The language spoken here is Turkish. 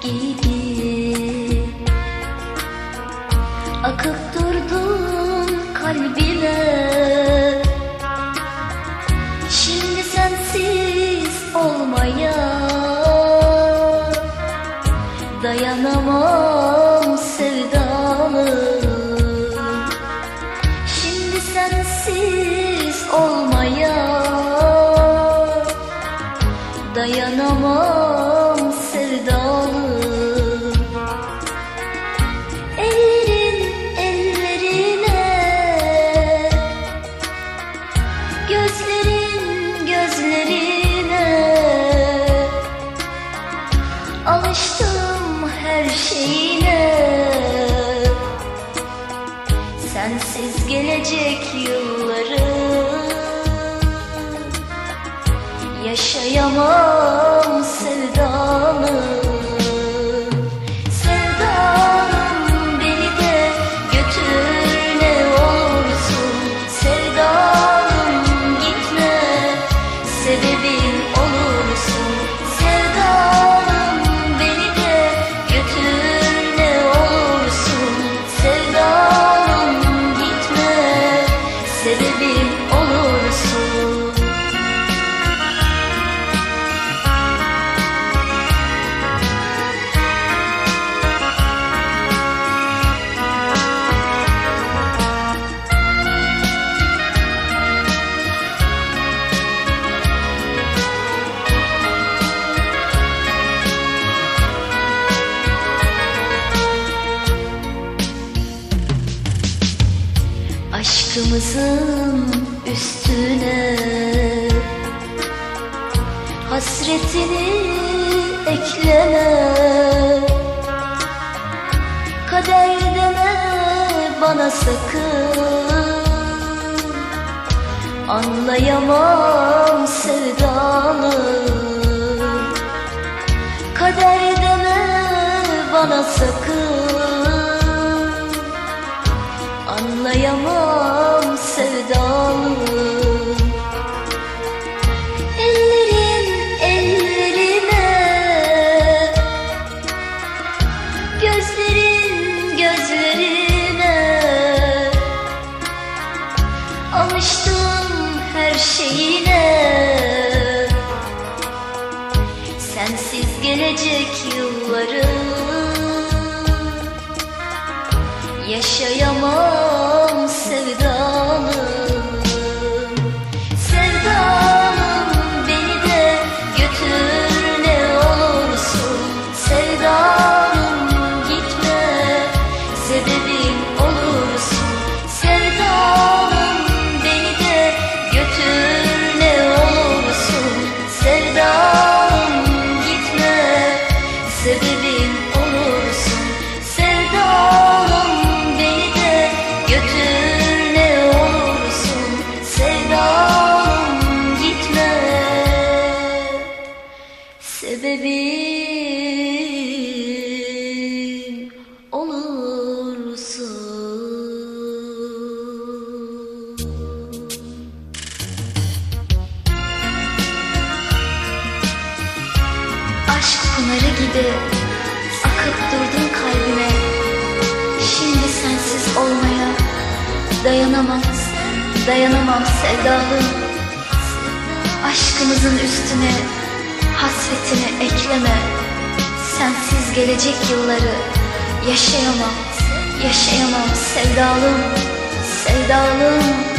gibi Akıp durdun kalbime Şimdi sensiz olmaya Dayanamam Sensiz gelecek yılları Yaşayamam sevdalım Aşkımızın üstüne. Hasretini ekleme. Kader deme bana sakın. Anlayamam sevdalım Kader deme bana sakın. Anlayamam Sensiz gelecek yılları Yaşayamam sevdalım gibi akıp durdun kalbime. Şimdi sensiz olmaya dayanamam, dayanamam sevdalım Aşkımızın üstüne hasretini ekleme. Sensiz gelecek yılları yaşayamam, yaşayamam sevdalım Sevdalım,